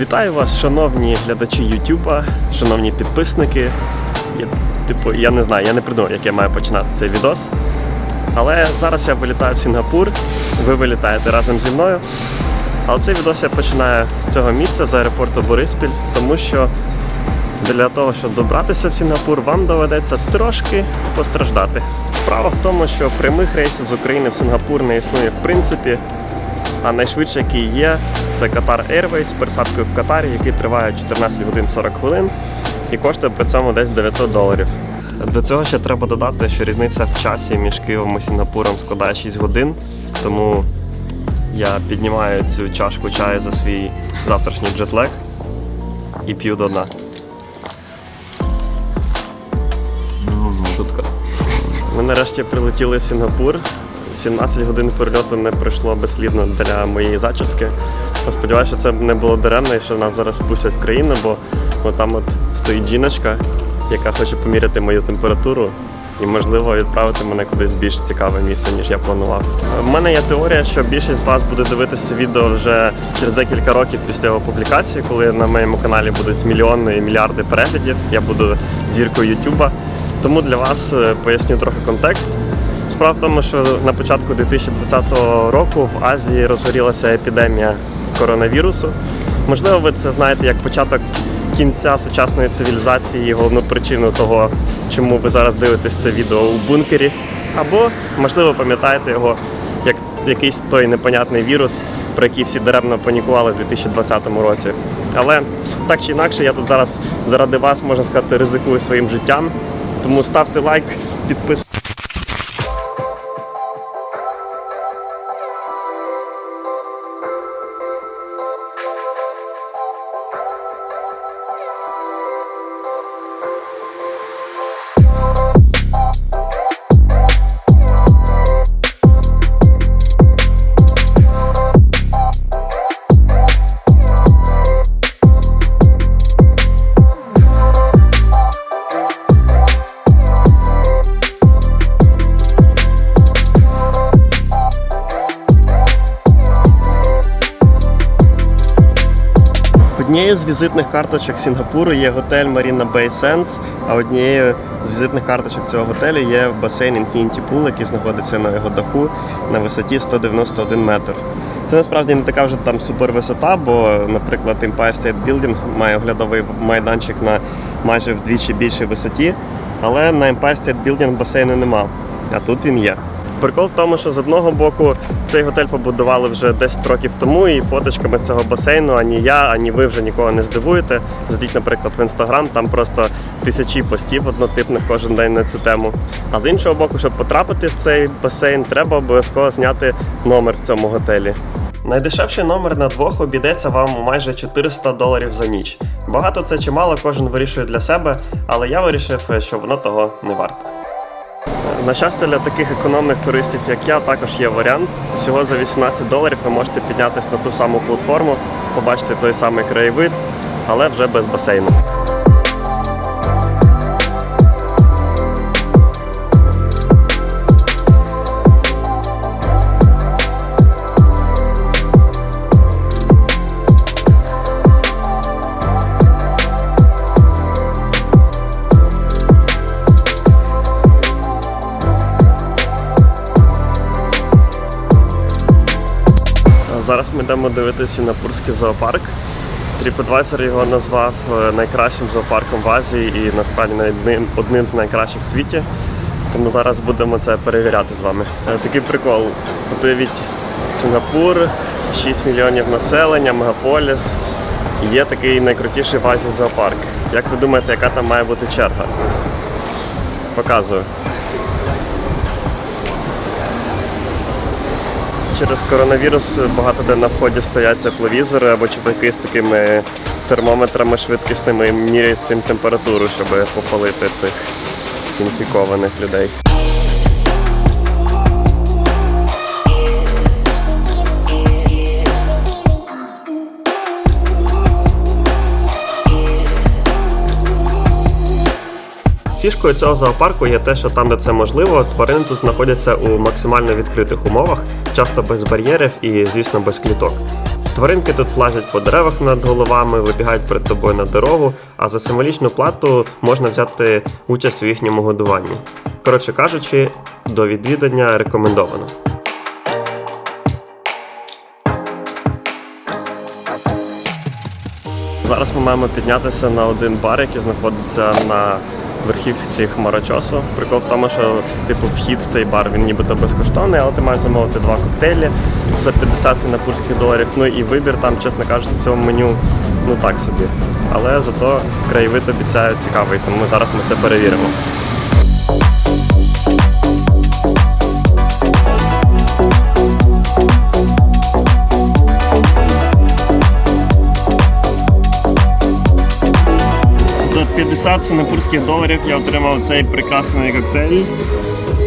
Вітаю вас, шановні глядачі Ютуба, шановні підписники. Я, типу, я не знаю, я не придумав, як я маю починати цей відос. Але зараз я вилітаю в Сінгапур, ви вилітаєте разом зі мною. Але цей відос я починаю з цього місця, з аеропорту Бориспіль, тому що для того, щоб добратися в Сінгапур, вам доведеться трошки постраждати. Справа в тому, що прямих рейсів з України в Сінгапур не існує в принципі. А найшвидше, який є, це Qatar Airways з пересадкою в Катарі, який триває 14 годин 40 хвилин і коштує при цьому десь 900 доларів. До цього ще треба додати, що різниця в часі між Києвом і Сінгапуром складає 6 годин, тому я піднімаю цю чашку чаю за свій завтрашній джетлег і п'ю до дна. Шутка. Ми нарешті прилетіли в Сінгапур. 17 годин перельоту не пройшло безслідно для моєї зачіски. Я Сподіваюся, що це не було даремно і що нас зараз пустять в країну, бо там от стоїть жіночка, яка хоче поміряти мою температуру і, можливо, відправити мене кудись більш цікаве місце, ніж я планував. У мене є теорія, що більшість з вас буде дивитися відео вже через декілька років після його публікації, коли на моєму каналі будуть мільйони і мільярди переглядів. Я буду зіркою Ютуба. Тому для вас е, поясню трохи контекст. Справа в тому, що на початку 2020 року в Азії розгорілася епідемія коронавірусу. Можливо, ви це знаєте як початок кінця сучасної цивілізації, головну причину того, чому ви зараз дивитесь це відео у бункері. Або, можливо, пам'ятаєте його як якийсь той непонятний вірус, про який всі даремно панікували в 2020 році. Але так чи інакше, я тут зараз заради вас, можна сказати, ризикую своїм життям. Тому ставте лайк, підписуйтесь. Однією з візитних карточок Сінгапуру є готель Marina Bay Sands, а однією з візитних карточок цього готелю є басейн Infinity Pool, який знаходиться на його даху на висоті 191 метр. Це насправді не така вже там супервисота, бо, наприклад, Empire State Building має оглядовий майданчик на майже вдвічі більшій висоті, але на Empire State Building басейну нема, а тут він є. Прикол в тому, що з одного боку цей готель побудували вже 10 років тому, і фоточками цього басейну ані я, ані ви вже нікого не здивуєте. Зайдіть, наприклад, в інстаграм, там просто тисячі постів однотипних кожен день на цю тему. А з іншого боку, щоб потрапити в цей басейн, треба обов'язково зняти номер в цьому готелі. Найдешевший номер на двох обійдеться вам майже 400 доларів за ніч. Багато це чи мало, кожен вирішує для себе, але я вирішив, що воно того не варте. На щастя, для таких економних туристів, як я, також є варіант. Всього за 18 доларів ви можете піднятися на ту саму платформу, побачити той самий краєвид, але вже без басейну. Зараз ми йдемо дивитися Сінгапурський зоопарк. TripAdvisor його назвав е, найкращим зоопарком в Азії і насправді одним, одним з найкращих в світі. Тому зараз будемо це перевіряти з вами. Е, Такий прикол. Уявіть Сингапур, 6 мільйонів населення, мегаполіс. Є такий найкрутіший в Азії зоопарк. Як ви думаєте, яка там має бути черга? Показую. Через коронавірус багато де на вході стоять тепловізори або чуваки з такими термометрами швидкісними міряють цим температуру, щоб попалити цих інфікованих людей. Фішкою цього зоопарку є те, що там, де це можливо, тварини тут знаходяться у максимально відкритих умовах, часто без бар'єрів і, звісно, без кліток. Тваринки тут лазять по деревах над головами, вибігають перед тобою на дорогу, а за символічну плату можна взяти участь у їхньому годуванні. Коротше кажучи, до відвідання рекомендовано. Зараз ми маємо піднятися на один бар, який знаходиться на верхівці Хмарочосу. Прикол в тому, що типу вхід в цей бар він нібито безкоштовний, але ти маєш замовити два коктейлі за 50 сингапурських доларів. Ну і вибір там, чесно кажучи, в цьому меню ну так собі. Але зато краєвид обіцяє цікавий, тому зараз ми це перевіримо. 50 сингапурських доларів я отримав цей прекрасний коктейль.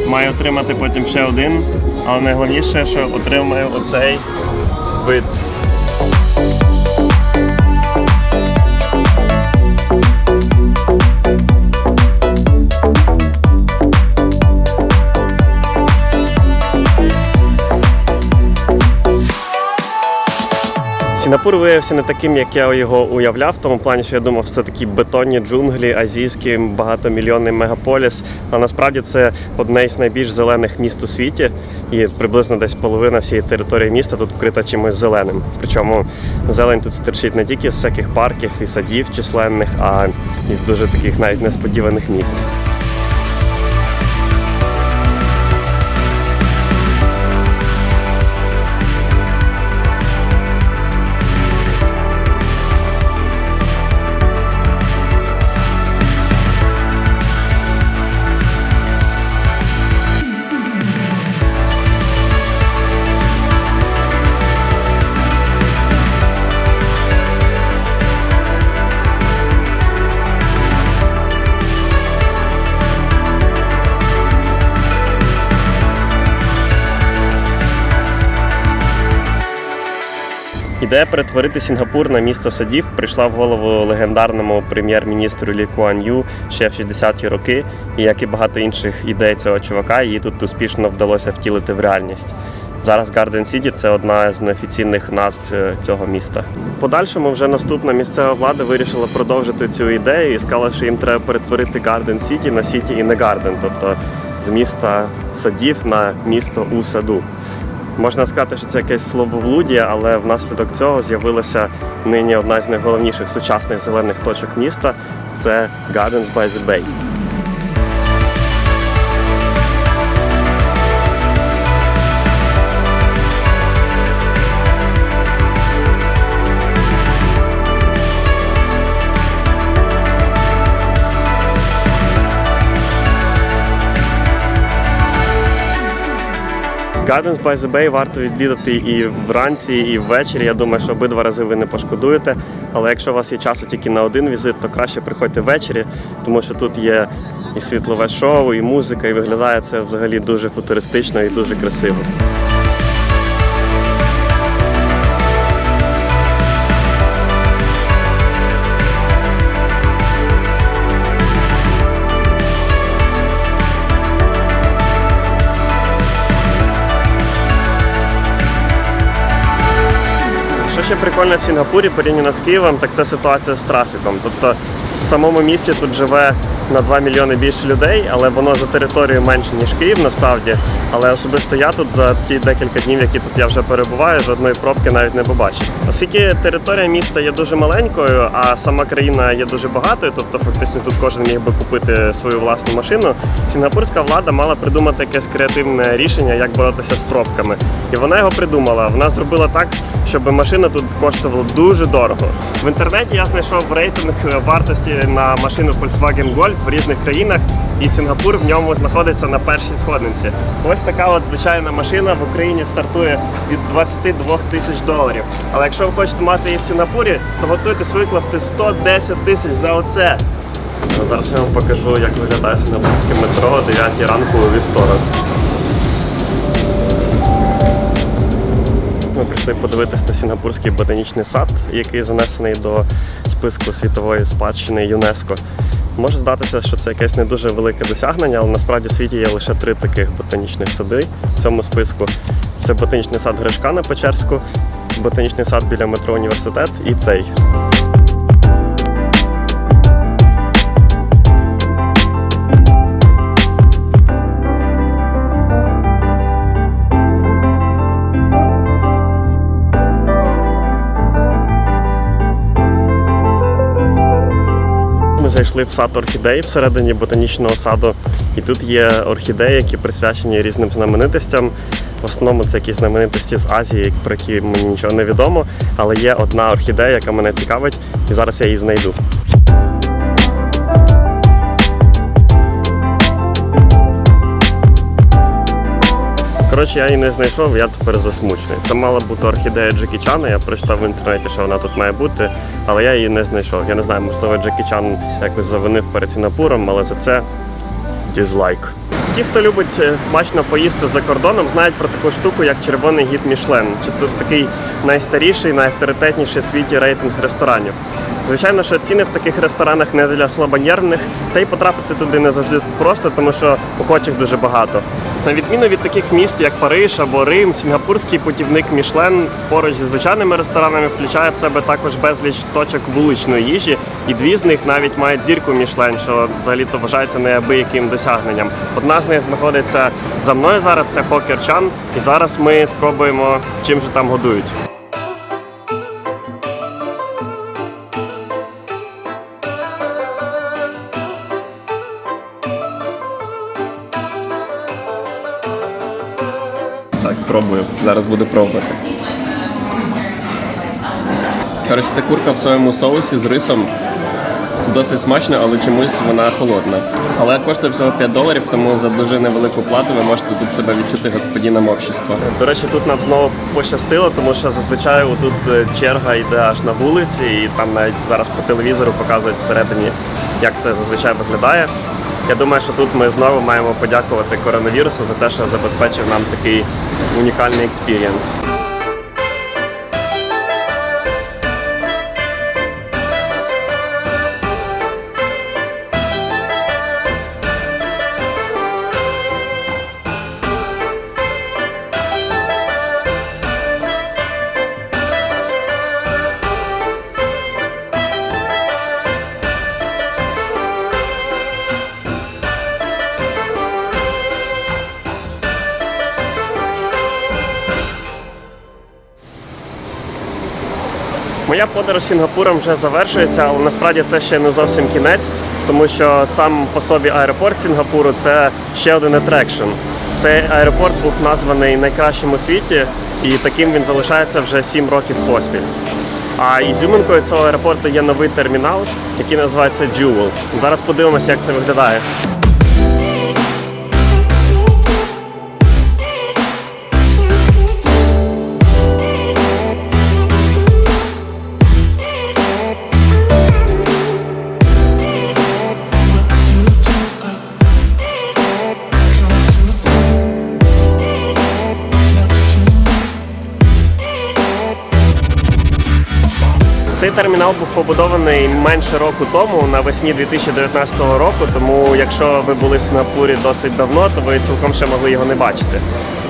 Маю отримати потім ще один. Але найголовніше, що отримаю оцей вид. Сінгапур виявився не таким, як я його уявляв, в тому плані, що я думав, це такі бетонні джунглі, азійський багатомільйонний мегаполіс. А насправді це одне із найбільш зелених міст у світі, і приблизно десь половина всієї території міста тут вкрита чимось зеленим. Причому зелень тут стирчить не тільки з всяких парків і садів численних, а із дуже таких навіть несподіваних місць. Ідея перетворити Сінгапур на місто садів прийшла в голову легендарному прем'єр-міністру Лі Куан Ю ще в 60-ті роки. І як і багато інших ідей цього чувака, її тут успішно вдалося втілити в реальність. Зараз Garden City – це одна з неофіційних назв е, цього міста. Подальшому вже наступна місцева влада вирішила продовжити цю ідею і сказала, що їм треба перетворити Garden City на City in a Garden, тобто з міста садів на місто у саду. Можна сказати, що це якесь словоблудія, але внаслідок цього з'явилася нині одна з найголовніших сучасних зелених точок міста це Gardens by the Bay. Gardens by the Bay варто відвідати і вранці, і ввечері. Я думаю, що обидва рази ви не пошкодуєте. Але якщо у вас є часу тільки на один візит, то краще приходьте ввечері, тому що тут є і світлове шоу, і музика, і виглядає це взагалі дуже футуристично і дуже красиво. Прикольно в Сінгапурі порівняно з Києвом, так це ситуація з трафіком. Тобто в самому місті тут живе на 2 мільйони більше людей, але воно за територією менше, ніж Київ насправді. Але особисто я тут за ті декілька днів, які тут я вже перебуваю, жодної пробки навіть не побачив. Оскільки територія міста є дуже маленькою, а сама країна є дуже багатою, тобто фактично тут кожен міг би купити свою власну машину. Сінгапурська влада мала придумати якесь креативне рішення, як боротися з пробками. І вона його придумала. Вона зробила так, щоб машина тут коштувала дуже дорого. В інтернеті я знайшов рейтинг вартості на машину Volkswagen Golf в різних країнах, і Сінгапур в ньому знаходиться на першій сходинці. Ось така от звичайна машина в Україні стартує від 22 тисяч доларів. Але якщо ви хочете мати її в Сінгапурі, то готуйтесь викласти 110 тисяч за оце. Зараз я вам покажу, як виглядає сінгапурське метро о 9 ранку у вівторок. Ми прийшли подивитись на Сінгапурський ботанічний сад, який занесений до списку світової спадщини ЮНЕСКО. Може здатися, що це якесь не дуже велике досягнення, але насправді в світі є лише три таких ботанічних сади в цьому списку. Це ботанічний сад Гришка на Печерську, ботанічний сад біля метро університет і цей. Ми зайшли в сад орхідей всередині ботанічного саду, і тут є орхідеї, які присвячені різним знаменитостям. В основному це якісь знаменитості з Азії, про які мені нічого не відомо. Але є одна орхідея, яка мене цікавить, і зараз я її знайду. Коротше, я її не знайшов, я тепер засмучений. Це мала бути орхідея Джекі Чана. Я прочитав в інтернеті, що вона тут має бути, але я її не знайшов. Я не знаю, можливо, Джекі Чан якось завинив перед Сінгапуром, але за це дізлайк. Ті, хто любить е, смачно поїсти за кордоном, знають про таку штуку, як червоний гід Мішлен. Чи тут такий найстаріший, найавторитетніший в світі рейтинг ресторанів. Звичайно, що ціни в таких ресторанах не для слабонервних, та й потрапити туди не завжди просто, тому що охочих дуже багато. На відміну від таких міст, як Париж або Рим, сінгапурський путівник Мішлен поруч зі звичайними ресторанами включає в себе також безліч точок вуличної їжі, і дві з них навіть мають зірку Мішлен, що взагалі-то вважається неабияким досягненням. Одна з них знаходиться за мною зараз, це Хокер Чан, і зараз ми спробуємо, чим же там годують. Пробую. Зараз буду пробувати. Коротше, це курка в своєму соусі з рисом. Досить смачно, але чомусь вона холодна. Але коштує всього 5 доларів, тому за дуже невелику плату ви можете тут себе відчути господином общества. До речі, тут нам знову пощастило, тому що зазвичай тут черга йде аж на вулиці, і там навіть зараз по телевізору показують всередині, як це зазвичай виглядає. Я думаю, що тут ми знову маємо подякувати коронавірусу за те, що забезпечив нам такий унікальний експірієнс. Моя подорож Сінгапуром вже завершується, але насправді це ще не зовсім кінець, тому що сам по собі аеропорт Сінгапуру це ще один атрекшн. Цей аеропорт був названий найкращим у світі, і таким він залишається вже 7 років поспіль. А ізюминкою цього аеропорту є новий термінал, який називається Jewel. Зараз подивимося, як це виглядає. Термінал був побудований менше року тому, навесні 2019 року. Тому, якщо ви були в Сінгапурі досить давно, то ви цілком ще могли його не бачити.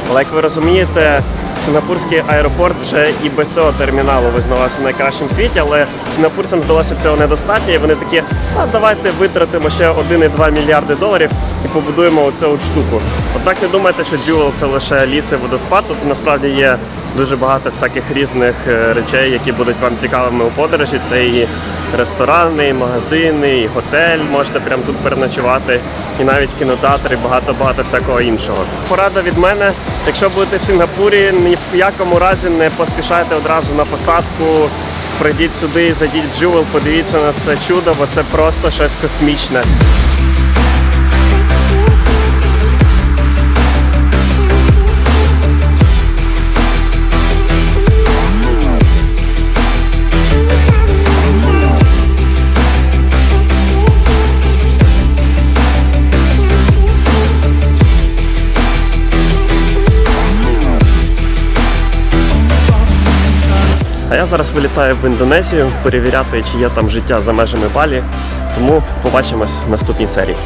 Але як ви розумієте, Сінгапурський аеропорт вже і без цього терміналу визнавався найкращим в світі, але сінгапурцям вдалося цього недостатньо, і вони такі, а давайте витратимо ще 1,2 мільярди доларів і побудуємо оцю штуку. Однак не думайте, що Jewel це лише ліс і водоспад. Тут насправді є дуже багато всяких різних е, речей, які будуть вам цікавими у подорожі. Це і ресторани, і магазини, і готель. Можете прямо тут переночувати, і навіть кінотеатр, і багато-багато всякого іншого. Порада від мене, якщо будете в Сінгапурі, ні в якому разі не поспішайте одразу на посадку. Прийдіть сюди, зайдіть в Jewel, подивіться на це чудо, бо це просто щось космічне. А я зараз вилітаю в Індонезію перевіряти, чи є там життя за межами Балі. Тому побачимось в наступній серії.